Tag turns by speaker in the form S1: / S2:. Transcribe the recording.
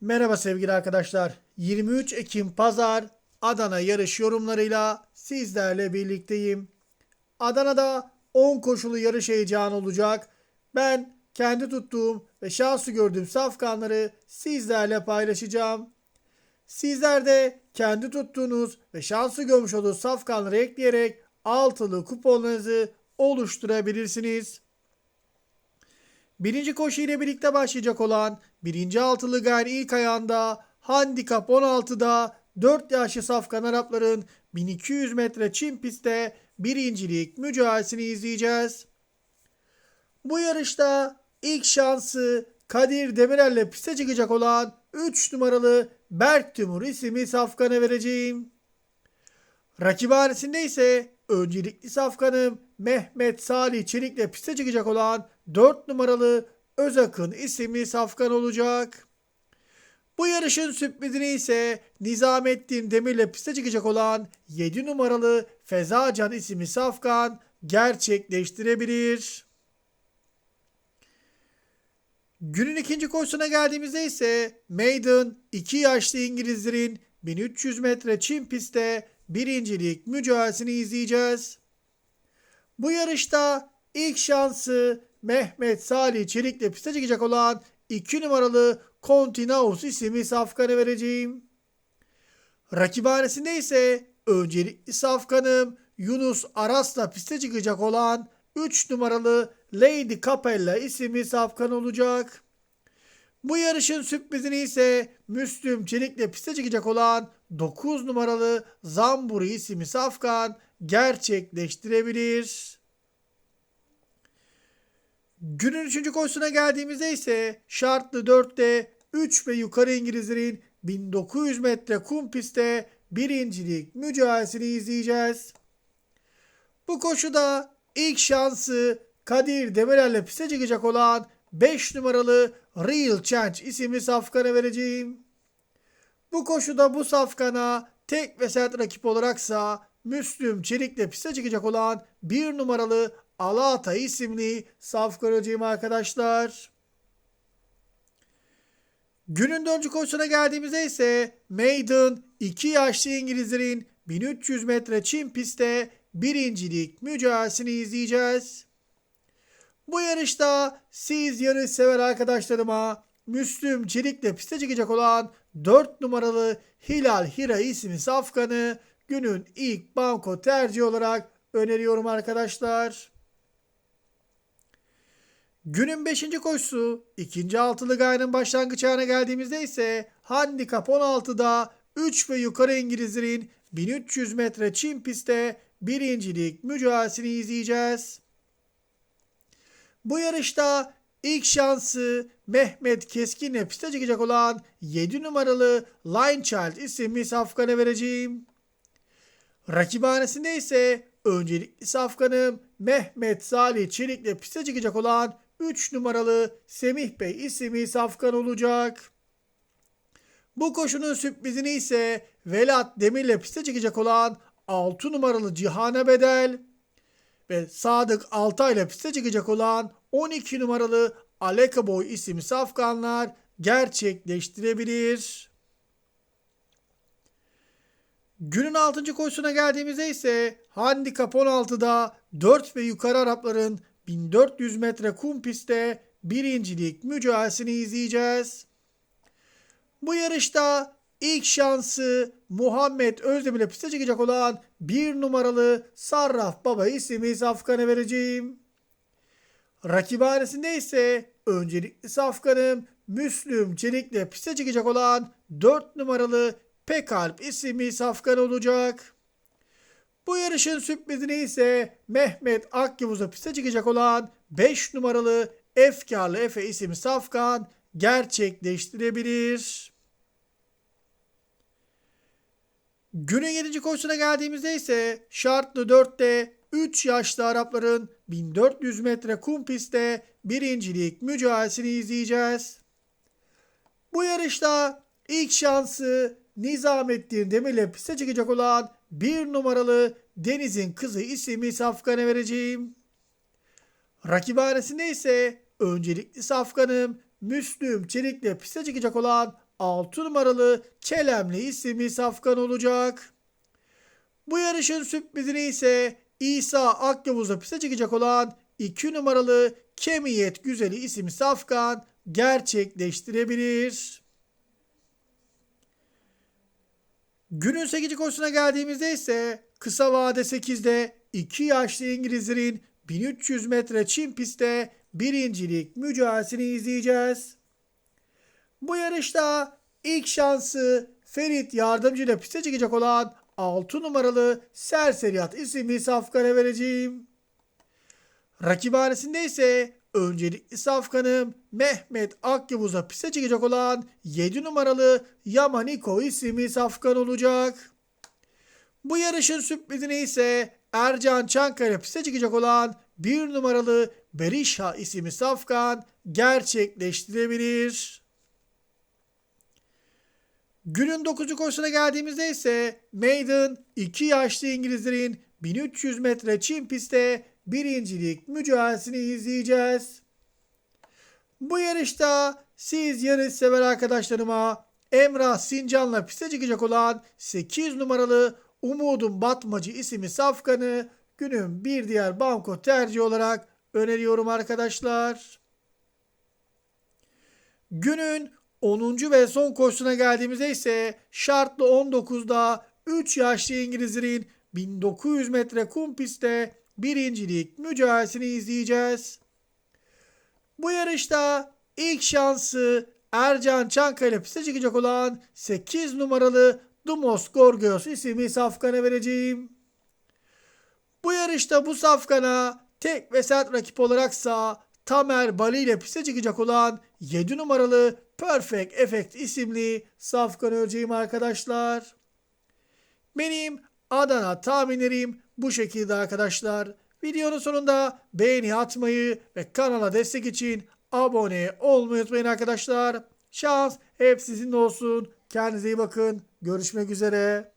S1: Merhaba sevgili arkadaşlar. 23 Ekim Pazar Adana yarış yorumlarıyla sizlerle birlikteyim. Adana'da 10 koşulu yarış heyecanı olacak. Ben kendi tuttuğum ve şansı gördüğüm safkanları sizlerle paylaşacağım. Sizler de kendi tuttuğunuz ve şansı görmüş olduğunuz safkanları ekleyerek altılı kuponlarınızı oluşturabilirsiniz. Birinci koşu ile birlikte başlayacak olan birinci altılı gayrı ilk ayağında handikap 16'da 4 yaşlı safkan Arapların 1200 metre çim pistte birincilik mücadelesini izleyeceğiz. Bu yarışta ilk şansı Kadir Demirel'le piste çıkacak olan 3 numaralı Berk Timur isimli safkana vereceğim. Rakibhanesinde ise öncelikli safkanım Mehmet Salih Çelik'le piste çıkacak olan 4 numaralı Özakın isimli safkan olacak. Bu yarışın sürprizini ise Nizamettin Demir'le piste çıkacak olan 7 numaralı Fezacan isimli safkan gerçekleştirebilir. Günün ikinci koşusuna geldiğimizde ise Maiden 2 yaşlı İngilizlerin 1300 metre çim pistte birincilik mücadelesini izleyeceğiz. Bu yarışta ilk şansı Mehmet Salih Çelik'le piste çıkacak olan 2 numaralı Continaus isimli safkanı vereceğim. Rakibhanesinde ise öncelikli safkanım Yunus Aras'la piste çıkacak olan 3 numaralı Lady Capella isimli safkan olacak. Bu yarışın sürprizini ise Müslüm Çelik'le piste çıkacak olan 9 numaralı Zamburi isimli safkan gerçekleştirebilir. Günün 3. koşusuna geldiğimizde ise şartlı 4'te 3 ve yukarı İngilizlerin 1900 metre kum pistte birincilik mücadelesini izleyeceğiz. Bu koşuda ilk şansı Kadir Demirel'le piste çıkacak olan 5 numaralı Real Change isimli safkana vereceğim. Bu koşuda bu safkana tek ve sert rakip olaraksa Müslüm Çelik'le piste çıkacak olan 1 numaralı Alata isimli safkan vereceğim arkadaşlar. Günün dördüncü koşusuna geldiğimizde ise Maiden 2 yaşlı İngilizlerin 1300 metre çim pistte birincilik mücadelesini izleyeceğiz. Bu yarışta siz yarış sever arkadaşlarıma Müslüm Çelik'le piste çıkacak olan 4 numaralı Hilal Hira isimli safkanı günün ilk banko tercihi olarak öneriyorum arkadaşlar. Günün 5. koşusu ikinci altılı gayrının başlangıç ayağına geldiğimizde ise handikap 16'da 3 ve yukarı İngilizlerin 1300 metre çim pistte birincilik mücadelesini izleyeceğiz. Bu yarışta ilk şansı Mehmet Keskin'le piste çıkacak olan 7 numaralı Line Child isimli safkana vereceğim. Rakibhanesinde ise öncelikli safkanım Mehmet Salih Çelik'le piste çıkacak olan 3 numaralı Semih Bey isimli safkan olacak. Bu koşunun sürprizini ise Velat Demir'le piste çıkacak olan 6 numaralı Cihane Bedel ve Sadık Altay ile piste çıkacak olan 12 numaralı Aleka Boy isimli safkanlar gerçekleştirebilir. Günün 6. koşusuna geldiğimizde ise handikap 16'da 4 ve yukarı Arapların 1400 metre kum pistte birincilik mücadelesini izleyeceğiz. Bu yarışta ilk şansı Muhammed Özdemir ile piste çıkacak olan bir numaralı Sarraf Baba isimli safkanı vereceğim. Rakibhanesinde ise öncelikli safkanım Müslüm Çelik'le piste çıkacak olan 4 numaralı Pekalp isimli safkan olacak. Bu yarışın sürprizini ise Mehmet Akyavuz'a piste çıkacak olan 5 numaralı Efkarlı Efe isimli safkan gerçekleştirebilir. Günün 7. koşusuna geldiğimizde ise şartlı 4'te 3 yaşlı Arapların 1400 metre kum pistte birincilik mücadelesini izleyeceğiz. Bu yarışta ilk şansı Nizamettin Demir'le piste çıkacak olan 1 numaralı Deniz'in kızı isimli safkanı vereceğim. Rakibhanesinde ise öncelikli safkanım Müslüm Çelik'le piste çıkacak olan 6 numaralı Çelemli isimli safkan olacak. Bu yarışın sürprizini ise İsa Akyavuz'da piste çıkacak olan 2 numaralı Kemiyet Güzeli isimli safkan gerçekleştirebilir. Günün 8. koşusuna geldiğimizde ise kısa vade 8'de 2 yaşlı İngilizlerin 1300 metre çim pistte birincilik mücadelesini izleyeceğiz. Bu yarışta ilk şansı Ferit yardımcı ile piste çıkacak olan 6 numaralı Serseriyat isimli safkana vereceğim. Rakibhanesinde ise öncelikli safkanım Mehmet Akyavuz'a piste çıkacak olan 7 numaralı Yamaniko isimli safkan olacak. Bu yarışın sürprizini ise Ercan Çankaya piste çıkacak olan 1 numaralı Berisha isimli safkan gerçekleştirebilir. Günün 9. koşusuna geldiğimizde ise Maiden 2 yaşlı İngilizlerin 1300 metre çim pistte birincilik mücadelesini izleyeceğiz. Bu yarışta siz yarış sever arkadaşlarıma Emrah Sincan'la piste çıkacak olan 8 numaralı Umudun Batmacı isimli safkanı günün bir diğer banko tercih olarak öneriyorum arkadaşlar. Günün 10. ve son koşusuna geldiğimizde ise şartlı 19'da 3 yaşlı İngilizlerin 1900 metre kum pistte birincilik mücadelesini izleyeceğiz. Bu yarışta ilk şansı Ercan Çankaya piste çıkacak olan 8 numaralı Dumos Gorgios isimli safkana vereceğim. Bu yarışta bu safkana tek ve sert rakip olaraksa Tamer Bali ile piste çıkacak olan 7 numaralı Perfect Effect isimli safkan öleceğim arkadaşlar. Benim Adana tahminlerim bu şekilde arkadaşlar. Videonun sonunda beğeni atmayı ve kanala destek için abone olmayı unutmayın arkadaşlar. Şans hep sizinle olsun. Kendinize iyi bakın. Görüşmek üzere.